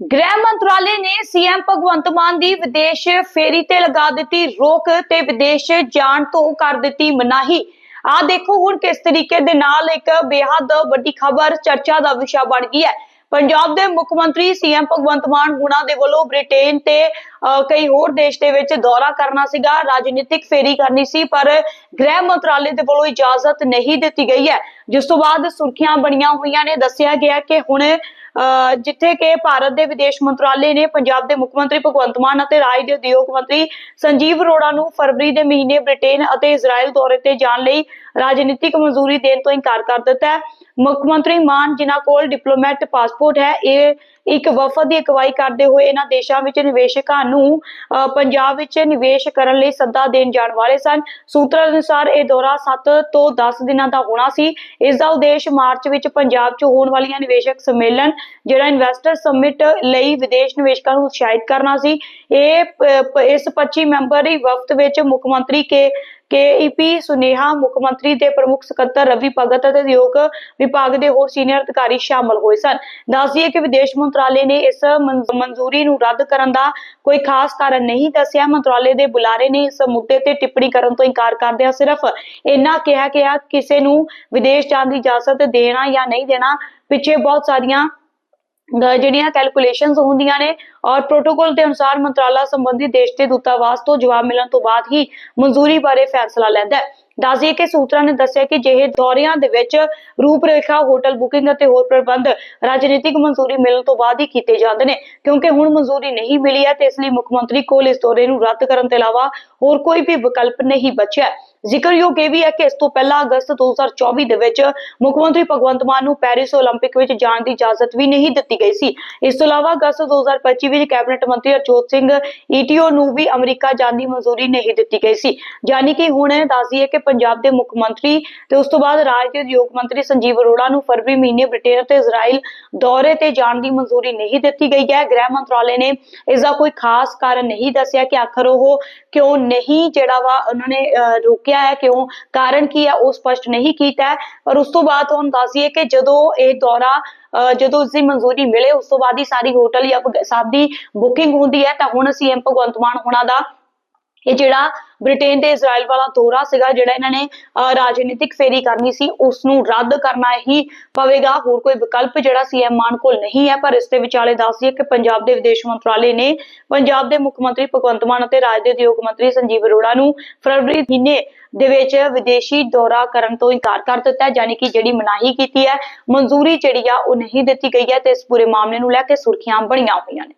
ਗ੍ਰਹਿ ਮੰਤਰਾਲੇ ਨੇ ਸੀਐਮ ਭਗਵੰਤ ਮਾਨ ਦੀ ਵਿਦੇਸ਼ ਫੇਰੀ ਤੇ ਲਗਾ ਦਿੱਤੀ ਰੋਕ ਤੇ ਵਿਦੇਸ਼ ਜਾਣ ਤੋਂ ਕਰ ਦਿੱਤੀ ਮਨਾਹੀ। ਆ ਦੇਖੋ ਹੁਣ ਕਿਸ ਤਰੀਕੇ ਦੇ ਨਾਲ ਇੱਕ ਬੇਹੱਦ ਵੱਡੀ ਖਬਰ ਚਰਚਾ ਦਾ ਵਿਸ਼ਾ ਬਣ ਗਈ ਹੈ। ਪੰਜਾਬ ਦੇ ਮੁੱਖ ਮੰਤਰੀ ਸੀਐਮ ਭਗਵੰਤ ਮਾਨ ਹੁਣਾਂ ਦੇ ਵੱਲੋਂ ਬ੍ਰਿਟੇਨ ਤੇ ਕਈ ਹੋਰ ਦੇਸ਼ ਦੇ ਵਿੱਚ ਦੌਰਾ ਕਰਨਾ ਸੀਗਾ। ਰਾਜਨੀਤਿਕ ਫੇਰੀ ਕਰਨੀ ਸੀ, ਪਰ ਗ੍ਰਹਿ ਮੰਤਰਾਲੇ ਦੇ ਵੱਲੋਂ ਇਜਾਜ਼ਤ ਨਹੀਂ ਦਿੱਤੀ ਗਈ ਹੈ। ਜਿਸ ਤੋਂ ਬਾਅਦ ਸੁਰਖੀਆਂ ਬਣੀਆਂ ਹੋਈਆਂ ਨੇ। ਦੱਸਿਆ ਗਿਆ ਕਿ ਹੁਣ ਜਿੱਥੇ ਕਿ ਭਾਰਤ ਦੇ ਵਿਦੇਸ਼ ਮੰਤਰਾਲੇ ਨੇ ਪੰਜਾਬ ਦੇ ਮੁੱਖ ਮੰਤਰੀ ਭਗਵੰਤ ਮਾਨ ਅਤੇ ਰਾਜ ਦੇ ਉਦਯੋਗ ਮੰਤਰੀ ਸੰਜੀਵ ਅਰੋੜਾ ਨੂੰ ਫਰਵਰੀ ਦੇ ਮਹੀਨੇ ਬ੍ਰਿਟੇਨ ਅਤੇ ਇਜ਼ਰਾਈਲ ਦੌਰੇ ਤੇ ਜਾਣ ਲਈ ਰਾਜਨੀਤਿਕ ਮਨਜ਼ੂਰੀ ਦੇਣ ਤੋਂ ਇਨਕਾਰ ਕਰ ਦਿੱਤਾ ਹੈ। ਮੁੱਖ ਮੰਤਰੀ ਮਾਨ, ਜਿਨ੍ਹਾਂ ਕੋਲ ਡਿਪਲੋਮੈਟ ਪਾਸਪੋਰਟ ਹੈ, ਇਹ ਇੱਕ ਵਫਦ ਦੀ ਅਗਵਾਈ ਕਰਦੇ ਹੋਏ ਇਹਨਾਂ ਦੇਸ਼ਾਂ ਵਿੱਚ ਨਿਵੇਸ਼ਕਾਂ ਨੂੰ ਪੰਜਾਬ ਵਿੱਚ ਨਿਵੇਸ਼ ਕਰਨ ਲਈ ਸੱਦਾ ਦੇਣ ਜਾਣ ਵਾਲੇ ਸਨ। ਸੂਤਰਾਂ ਅਨੁਸਾਰ ਇਹ ਦੌਰਾ 7 ਤੋਂ 10 ਦਿਨਾਂ ਦਾ ਹੋਣਾ ਸੀ। ਇਸ ਦਾ ਉਦੇਸ਼ ਮਾਰਚ ਵਿੱਚ ਪੰਜਾਬ 'ਚ ਹੋਣ ਵਾਲੀਆਂ ਨਿਵੇਸ਼ਕ ਸੰਮੇਲਨ, ਜਿਹੜਾ ਇਨਵੈਸਟਰ ਸਮਿਟ ਲਈ ਵਿਦੇਸ਼ ਨਿਵੇਸ਼ਕਾਂ ਨੂੰ ਉਤਸ਼ਾਹਿਤ ਕਰਨਾ ਸੀ। ਇਹ ਇਸ 25 ਮੈਂਬਰੀ ਵਫਦ ਵਿੱਚ ਮੁੱਖ ਮੰਤਰੀ ਕੇ ਕੇਈਪੀ ਸੁਨੇਹਾ ਮੁੱਖ ਮੰਤਰੀ ਦੇ ਪ੍ਰਮੁੱਖ ਸਕੱਤਰ ਰਵੀ ਭਗਤ ਅਤੇ ਉਦਯੋਗ ਵਿਭਾਗ ਦੇ ਹੋਰ ਸੀਨੀਅਰ ਅਧਿਕਾਰੀ ਸ਼ਾਮਲ ਹੋਏ ਸਨ। ਦੱਸ ਕਿ ਵਿਦੇਸ਼ ਮੰਤਰਾਲੇ ਨੇ ਇਸ ਮਨਜ਼ੂਰੀ ਨੂੰ ਰੱਦ ਕਰਨ ਦਾ ਕੋਈ ਖਾਸ ਕਾਰਨ ਨਹੀਂ ਦੱਸਿਆ। ਮੰਤਰਾਲੇ ਦੇ ਬੁਲਾਰੇ ਨੇ ਇਸ ਮੁੱਦੇ ਤੇ ਟਿੱਪਣੀ ਕਰਨ ਤੋਂ ਇਨਕਾਰ ਕਰਦਿਆਂ ਸਿਰਫ ਇੰਨਾ ਕਿਹਾ ਕਿ ਕਿਸੇ ਨੂੰ ਵਿਦੇਸ਼ ਜਾਣ ਦੀ ਇਜਾਜ਼ਤ ਦੇਣਾ ਜਾਂ ਨਹੀਂ ਦੇਣਾ ਪਿੱਛੇ ਬਹੁਤ ਸਾਰੀਆਂ ਜਿਹੜੀਆਂ ਕੈਲਕੂਲੇਸ਼ਨਸ ਹੁੰਦੀਆਂ ਨੇ ਔਰ ਪ੍ਰੋਟੋਕਾਲ ਦੇ ਅਨੁਸਾਰ ਮੰਤਰਾਲਾ ਸੰਬੰਧੀ ਦੇਸ਼ ਦੇ ਦੂਤਾਵਾਸ ਤੋਂ ਜਵਾਬ ਮਿਲਣ ਤੋਂ ਬਾਅਦ ਹੀ ਮਨਜ਼ੂਰੀ ਬਾਰੇ ਫੈਸਲਾ ਲੈਂਦਾ ਹੈ। ਦੱਸਦੀਏ ਕਿ ਸੂਤਰਾਂ ਨੇ ਦੱਸਿਆ ਕਿ ਜਿਹੇ ਦੌਰਿਆਂ ਦੇ ਵਿੱਚ ਰੂਪਰੇਖਾ, ਹੋਟਲ ਬੁਕਿੰਗ ਅਤੇ ਹੋਰ ਪ੍ਰਬੰਧ ਰਾਜਨੀਤਿਕ ਮਨਜ਼ੂਰੀ ਮਿਲਣ ਤੋਂ ਬਾਅਦ ਹੀ ਕੀਤੇ ਜਾਂਦੇ ਨੇ, ਕਿਉਂਕਿ ਹੁਣ ਮਨਜ਼ੂਰੀ ਨਹੀਂ ਮਿਲੀ ਹੈ ਤੇ ਇਸ ਲਈ ਮੁੱਖ ਮੰਤਰੀ ਕੋਲ ਇਸ ਦੌਰੇ ਨੂੰ ਰੱਦ ਕਰਨ ਤੋਂ ਇਲਾਵਾ ਹੋਰ ਕੋਈ ਵੀ ਵਿਕਲਪ ਨਹੀਂ ਬਚਿਆ। ਜ਼ਿਕਰਯੋਗ ਇਹ ਵੀ ਹੈ ਕਿ ਇਸ ਤੋਂ ਪਹਿਲਾਂ ਅਗਸਤ 2024 ਦੇ ਵਿੱਚ ਮੁੱਖ ਮੰਤਰੀ ਭਗਵੰਤ ਮਾਨ ਨੂੰ ਪੈਰਿਸ 올림픽 ਵਿੱਚ ਜਾਣ ਦੀ ਇਜਾਜ਼ਤ ਵੀ ਨਹੀਂ ਦਿੱਤੀ ਗਈ ਸੀ ਇਸ ਤੋਂ ਇਲਾਵਾ ਅਗਸਤ 2025 ਵਿੱਚ ਕੈਬਨਿਟ ਮੰਤਰੀ ਅਰਜੋਤ ਸਿੰਘ ਈਟੀਓ ਨੂੰ ਵੀ ਅਮਰੀਕਾ ਜਾਣ ਦੀ ਮਨਜ਼ੂਰੀ ਨਹੀਂ ਦਿੱਤੀ ਗਈ ਸੀ ਯਾਨੀ ਕਿ ਹੁਣ ਦੱਸਦੀਏ ਕਿ ਪੰਜਾਬ ਦੇ ਮੁੱਖ ਮੰਤਰੀ ਤੇ ਉਸ ਤੋਂ ਬਾਅਦ ਰਾਜ ਦੇ ਉਦਯੋਗ ਮੰਤਰੀ ਸੰਜੀਵ ਅਰੋੜਾ ਨੂੰ ਫਰਵਰੀ ਮਹੀਨੇ ਬ੍ਰਿਟੇਨ ਅਤੇ ਇਜ਼ਰਾਈਲ ਦੌਰੇ ਤੇ ਜਾਣ ਦੀ ਮਨਜ਼ੂਰੀ ਨਹੀਂ ਦਿੱਤੀ ਗਈ ਹੈ ਗ੍ਰਹਿ ਮੰਤਰਾਲੇ ਨੇ ਇਸ ਦਾ ਕੋਈ ਖਾਸ ਕਾਰਨ ਨਹੀਂ ਦੱਸਿਆ ਕਿ ਆਖਰ ਉਹ ਕਿਉਂ ਨਹੀਂ ਜਿਹੜਾ ਵਾ ਉਹਨਾਂ ਨੇ ਅਹ, ਰੋਕਿਆ ਹੈ ਕਿਉਂ? ਕਾਰਨ ਕੀ ਹੈ ਉਹ ਸਪਸ਼ਟ ਨਹੀਂ ਕੀਤਾ ਹੈ। ਪਰ ਉਸ ਤੋਂ ਬਾਅਦ ਤੁਹਾਨੂੰ ਦੱਸੀਏ ਕਿ ਜਦੋਂ ਇਹ ਦੌਰਾ ਅਹ, ਜਦੋਂ ਉਸ ਦੀ ਮਨਜ਼ੂਰੀ ਮਿਲੇ ਉਸ ਤੋਂ ਬਾਅਦ ਹੀ ਸਾਰੀ ਹੋਟਲ ਜਾਂ ਵਗ- ਸਭ ਦੀ ਬੁਕਿੰਗ ਹੁੰਦੀ ਹੈ ਤਾਂ ਹੁਣ ਸੀਐਮ ਭਗਵੰਤ ਮਾਨ ਹੋਣਾ ਦਾ ਇਹ ਜਿਹੜਾ ਬ੍ਰਿਟੇਨ ਤੇ ਇਜ਼ਰਾਈਲ ਵਾਲਾ ਦੌਰਾ ਸੀਗਾ ਜਿਹੜਾ ਇਹਨਾਂ ਨੇ ਰਾਜਨੀਤਿਕ ਫੇਰੀ ਕਰਨੀ ਸੀ ਉਸ ਨੂੰ ਰੱਦ ਕਰਨਾ ਹੀ ਪਵੇਗਾ। ਹੋਰ ਕੋਈ ਵਿਕਲਪ ਜਿਹੜਾ ਸੀਐਮ ਮਾਨ ਕੋਲ ਨਹੀਂ ਹੈ, ਪਰ ਇਸ ਦੇ ਵਿਚਾਲੇ ਦੱਸ ਦਈਏ ਕਿ ਪੰਜਾਬ ਦੇ ਵਿਦੇਸ਼ ਮੰਤਰਾਲੇ ਨੇ ਪੰਜਾਬ ਦੇ ਮੁੱਖ ਮੰਤਰੀ ਭਗਵੰਤ ਮਾਨ ਅਤੇ ਰਾਜ ਦੇ ਉਦਯੋਗ ਮੰਤਰੀ ਸੰਜੀਵ ਅਰੋੜਾ ਨੂੰ ਫਰਵਰੀ ਮਹੀਨੇ ਦੇ ਵਿੱਚ ਵਿਦੇਸ਼ੀ ਦੌਰਾ ਕਰਨ ਤੋਂ ਇਨਕਾਰ ਕਰ ਦਿੱਤਾ ਹੈ ਯਾਨੀ ਕਿ ਜਿਹੜੀ ਮਨਾਹੀ ਕੀਤੀ ਹੈ, ਮਨਜ਼ੂਰੀ ਜਿਹੜੀ ਆ ਉਹ ਨਹੀਂ ਦਿੱਤੀ ਗਈ ਹੈ ਤੇ ਇਸ ਪੂਰੇ ਮਾਮਲੇ ਨੂੰ ਲੈ ਕੇ ਸੁਰਖੀਆਂ ਬਣੀਆਂ ਹੋਈਆਂ ਨੇ।